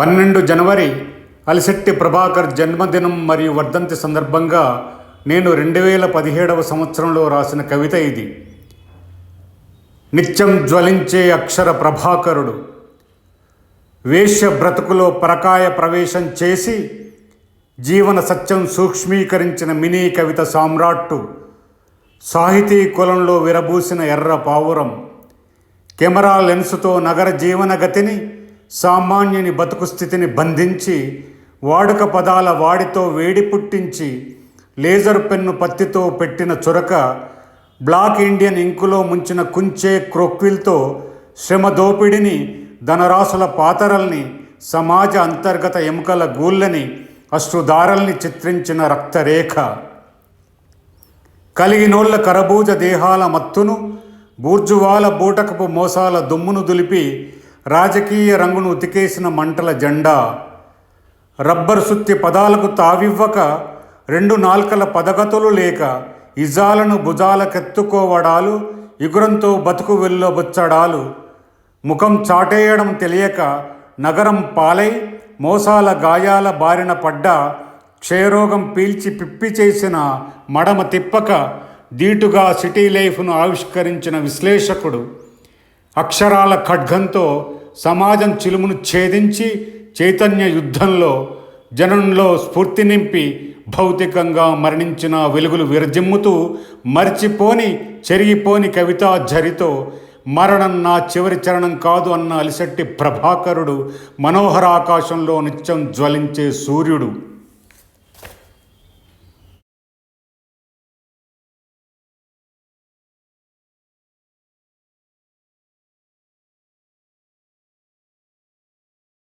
పన్నెండు జనవరి అలిశెట్టి ప్రభాకర్ జన్మదినం మరియు వర్ధంతి సందర్భంగా నేను రెండు వేల పదిహేడవ సంవత్సరంలో రాసిన కవిత ఇది. నిత్యం జ్వలించే అక్షర ప్రభాకరుడు. వేశ్య బ్రతుకులో పరకాయ ప్రవేశం చేసి జీవన సత్యం సూక్ష్మీకరించిన మినీ కవిత సామ్రాట్టు. సాహితీ కులంలో విరబూసిన ఎర్ర పావురం. కెమెరా లెన్సుతో నగర జీవనగతిని సామాన్యుని బతుకు స్థితిని బంధించి వాడుక పదాల వాడితో వేడి పుట్టించి లేజర్ పెన్ను పత్తితో పెట్టిన చురక బ్లాక్ ఇండియన్ ఇంకులో ముంచిన కుంచే క్రొక్విల్తో శ్రమ దోపిడిని ధనరాశుల పాతరల్ని సమాజ అంతర్గత ఎముకల గూళ్ళని అశ్రుదారల్ని చిత్రించిన రక్తరేఖ. కలిగినోళ్ళ కరబూజ దేహాల మత్తును బూర్జువాల బూటకపు మోసాల దుమ్మును దులిపి రాజకీయ రంగును ఉతికేసిన మంటల జెండా రబ్బరు సుత్తి పదాలకు తావివ్వక రెండు నాల్కల పదగతులు లేక ఇజాలను భుజాలకెత్తుకోవడాలు ఇగురంతో బతుకు వెళ్ళబుచ్చడాలు ముఖం చాటేయడం తెలియక నగరం పాలై మోసాల గాయాల బారిన పడ్డ క్షయరోగం పీల్చి పిప్పి చేసిన మడమ తిప్పక దీటుగా సిటీ లైఫ్ను ఆవిష్కరించిన విశ్లేషకుడు అక్షరాల ఖడ్గంతో సమాజం చిలుమును ఛేదించి చైతన్య యుద్ధంలో జనంలో స్ఫూర్తి నింపి భౌతికంగా మరణించిన వెలుగులు విరజిమ్ముతూ మరిచిపోని చెరిగిపోని కవితా ఝరితో మరణం నా చివరి చరణం కాదు అన్న అలిశెట్టి ప్రభాకరుడు మనోహర ఆకాశంలో నిత్యం జ్వలించే సూర్యుడు.